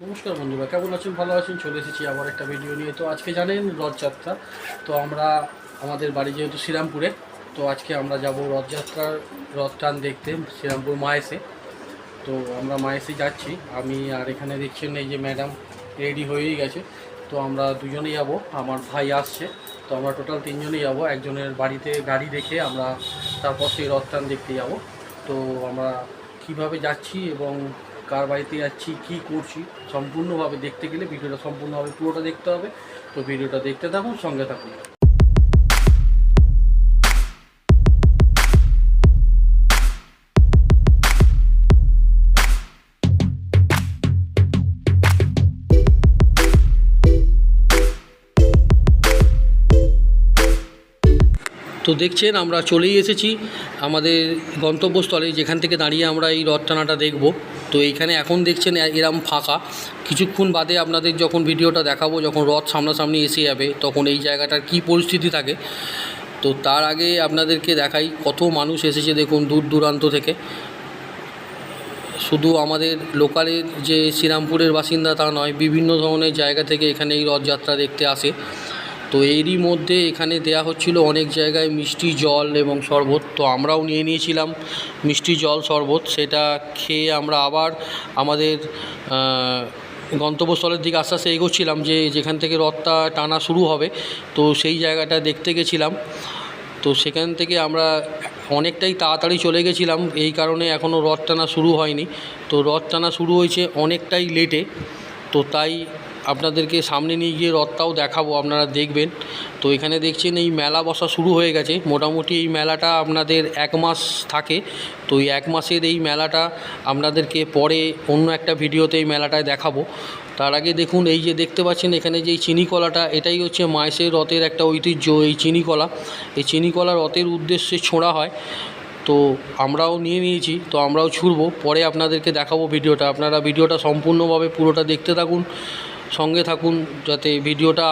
নমস্কার বন্ধুরা, কেমন আছেন? ভালো আছেন? চলে এসেছি আবার একটা ভিডিও নিয়ে। তো আজকে জানেন রথযাত্রা। তো আমরা, আমাদের বাড়ি যেহেতু শ্রীরামপুরে তো আজকে আমরা যাব রথযাত্রার রথ টান দেখতে শ্রীরামপুর মায়েসে তো আমরা মায়েসে যাচ্ছি। আমি আর এখানে দেখছেন এই যে ম্যাডাম রেডি হয়েই গেছে। তো আমরা দুজনেই যাব। আমার ভাই আসছে। তো আমরা টোটাল তিনজনেই যাব। একজনের বাড়িতে গাড়ি দেখে আমরা তারপর সেই রথ টান দেখতে যাব। তো আমরা কীভাবে যাচ্ছি এবং কার বাড়িতে যাচ্ছি, কি করছি, সম্পূর্ণভাবে দেখতে গেলে ভিডিওটা সম্পূর্ণভাবে পুরোটা দেখতে হবে। তো ভিডিওটা দেখতে থাকুন, সঙ্গে থাকুন। তো দেখছেন, আমরা চলেই এসেছি আমাদের গন্তব্যস্থলে, যেখান থেকে দাঁড়িয়ে আমরা এই রথ টানাটা দেখব। তো এইখানে এখন দেখছেন এরম ফাঁকা। কিছুক্ষণ বাদে আপনাদের যখন ভিডিওটা দেখাবো, যখন রথ সামনাসামনি এসে যাবে, তখন এই জায়গাটার কী পরিস্থিতি থাকে, তো তার আগে আপনাদেরকে দেখাই কত মানুষ এসেছে দেখুন দূর দূরান্ত থেকে। শুধু আমাদের লোকালের যে শ্রীরামপুরের বাসিন্দা তা নয়, বিভিন্ন ধরনের জায়গা থেকে এখানে এই রথযাত্রা দেখতে আসে। তো এরই মধ্যে এখানে দেয়া হচ্ছিল অনেক জায়গায় মিষ্টি জল এবং শরবত, তো আমরাও নিয়ে নিয়েছিলাম মিষ্টি জল, শরবত। সেটা খেয়ে আমরা আবার আমাদের গন্তব্যস্থলের দিকে আস্তে আস্তে এগোচ্ছিলাম যে যেখান থেকে রথটা টানা শুরু হবে, তো সেই জায়গাটা দেখতে গেছিলাম। তো সেখান থেকে আমরা অনেকটাই তাড়াতাড়ি চলে গেছিলাম, এই কারণে এখনও রথ টানা শুরু হয়নি। তো রথ টানা শুরু হয়েছে অনেকটাই লেটে তো তাই আপনাদেরকে সামনে নিয়ে গিয়ে রথটাও দেখাবো, আপনারা দেখবেন। তো এখানে দেখছেন এই মেলা বসা শুরু হয়ে গেছে। মোটামুটি এই মেলাটা আপনাদের এক মাস থাকে। তো এই এক মাসের এই মেলাটা আপনাদেরকে পরে অন্য একটা ভিডিওতে এই মেলাটায় দেখাবো। তার আগে দেখুন, এই যে দেখতে পাচ্ছেন এখানে যে চিনি কলাটা, এটাই হচ্ছে মায়েসের রথের একটা ঐতিহ্য, এই চিনি কলা। এই চিনি কলা রথের উদ্দেশ্যে ছোঁড়া হয়। তো আমরাও নিয়ে নিয়েছি, তো আমরাও ছুড়বো। পরে আপনাদেরকে দেখাবো ভিডিওটা। আপনারা ভিডিওটা সম্পূর্ণভাবে পুরোটা দেখতে থাকুন। সঙ্গে থাকুন যাতে ভিডিওটা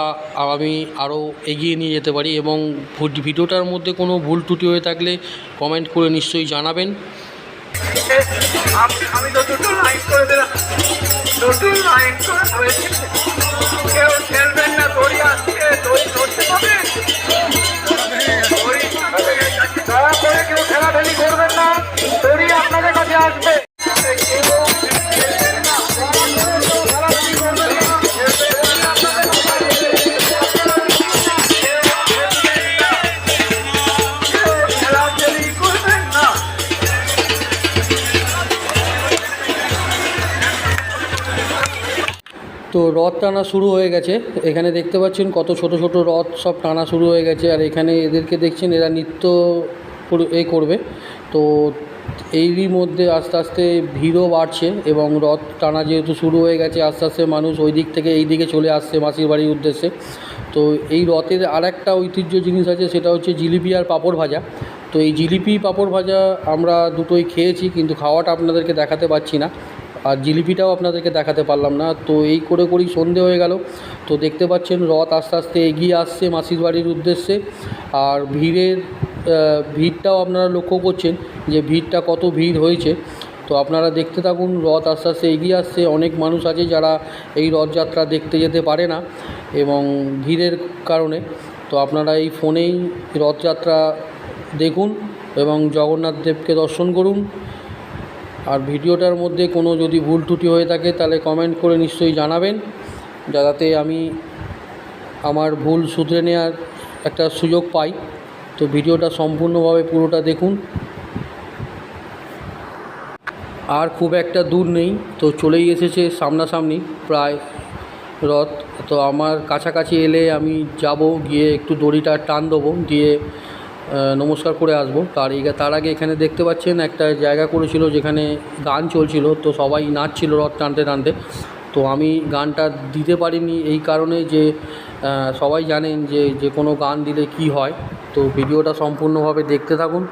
আমি আরও এগিয়ে নিয়ে যেতে পারি এবং ভিডিওটার মধ্যে কোনো ভুল ত্রুটি হয়ে থাকলে কমেন্ট করে নিশ্চয়ই জানাবেন। আমি তো দুটো লাইন করে দিলাম। দুটো লাইন করে তো রথ টানা শুরু হয়ে গেছে। এখানে দেখতে পাচ্ছেন কত ছোট ছোট রথ সব টানা শুরু হয়ে গেছে। আর এখানে এদেরকে দেখছেন এরা নৃত্য এ করবে। তো এরই মধ্যে আস্তে আস্তে ভিড়ও বাড়ছে এবং রথ টানা যেহেতু শুরু হয়ে গেছে, আস্তে আস্তে মানুষ ওই দিক থেকে এই দিকে চলে আসছে মাসির বাড়ির উদ্দেশ্যে। তো এই রথের আর একটা ঐতিহ্য জিনিস আছে, সেটা হচ্ছে জিলিপি আর পাঁপড় ভাজা। তো এই জিলিপি, পাঁপড় ভাজা আমরা দুটোই খেয়েছি, কিন্তু খাওয়াটা আপনাদেরকে দেখাতে পারছি না। আর জিলিপিটাও আপনাদেরকে দেখাতে পারলাম না। তো এই করে করেই সন্ধে হয়ে গেল। তো দেখতে পাচ্ছেন, রথ আস্তে আস্তে এগিয়ে আসছে মাসির বাড়ির উদ্দেশ্যে। আর ভিড়ের ভিড়টাও আপনারা লক্ষ্য করছেন যে ভিড়টা কত ভিড় হয়েছে। তো আপনারা দেখতে থাকুন, রথ আস্তে আস্তে এগিয়ে আসছে। অনেক মানুষ আছে যারা এই রথযাত্রা দেখতে যেতে পারে না এবং ভিড়ের কারণে। তো আপনারা এই ফোনেই রথযাত্রা দেখুন এবং জগন্নাথ দেবকে দর্শন করুন। আর ভিডিওটার মধ্যে কোনো যদি ভুল ত্রুটি হয়ে থাকে, তাহলে কমেন্ট করে নিশ্চয়ই জানাবেন, যাতে আমি আমার ভুল শুধরে নেওয়ার একটা সুযোগ পাই। তো ভিডিওটা সম্পূর্ণভাবে পুরোটা দেখুন। আর খুব একটা দূর নেই, তো চলেই এসেছে সামনাসামনি প্রায় রথ। তো আমার কাছাকাছি এলে আমি যাব, গিয়ে একটু দড়িটা টান দেবো, দিয়ে নমস্কার করে আসব। তার তার আগে এখানে দেখতে পাচ্ছেন একটা জায়গা করেছিল যেখানে গান চলছিল, তো সবাই নাচছিল রথ টানতে টানতে। তো আমি গানটা দিতে পারিনি এই কারণে যে সবাই জানেন যে যে কোনো গান দিলে কি হয়। তো ভিডিওটা সম্পূর্ণভাবে দেখতে থাকুন।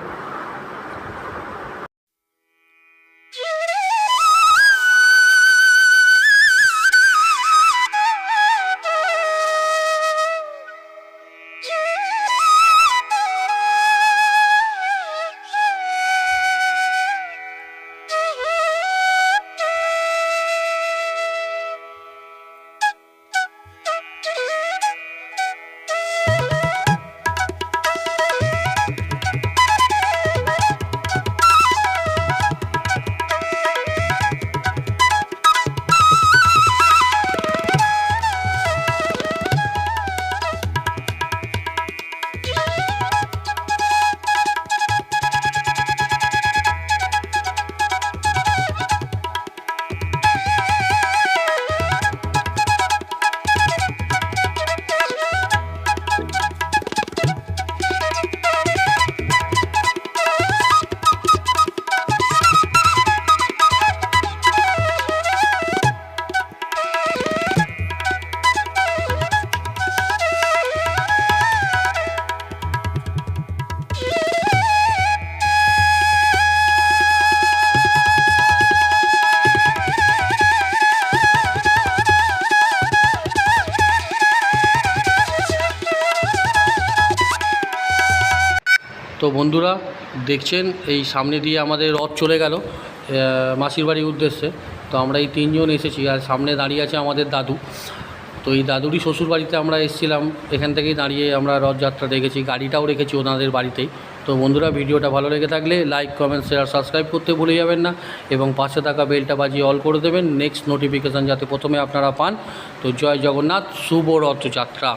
তো বন্ধুরা দেখছেন, এই সামনে দিয়ে আমাদের রথ চলে গেল মাসির বাড়ির উদ্দেশ্যে। তো আমরা এই তিনজন এসেছি, আর সামনে দাঁড়িয়ে আছে আমাদের দাদু। তো এই দাদুরই শ্বশুর বাড়িতে আমরা এসেছিলাম, এখান থেকেই দাঁড়িয়ে আমরা রথযাত্রা দেখেছি, গাড়িটাও রেখেছি ওনাদের বাড়িতেই তো বন্ধুরা, ভিডিওটা ভালো লেগে থাকলে লাইক, কমেন্ট, শেয়ার, সাবস্ক্রাইব করতে ভুলে যাবেন না, এবং পাশে থাকা বেলটা বাজিয়ে অল করে দেবেন, নেক্সট নোটিফিকেশান যাতে প্রথমে আপনারা পান। তো জয় জগন্নাথ, শুভ রথযাত্রা।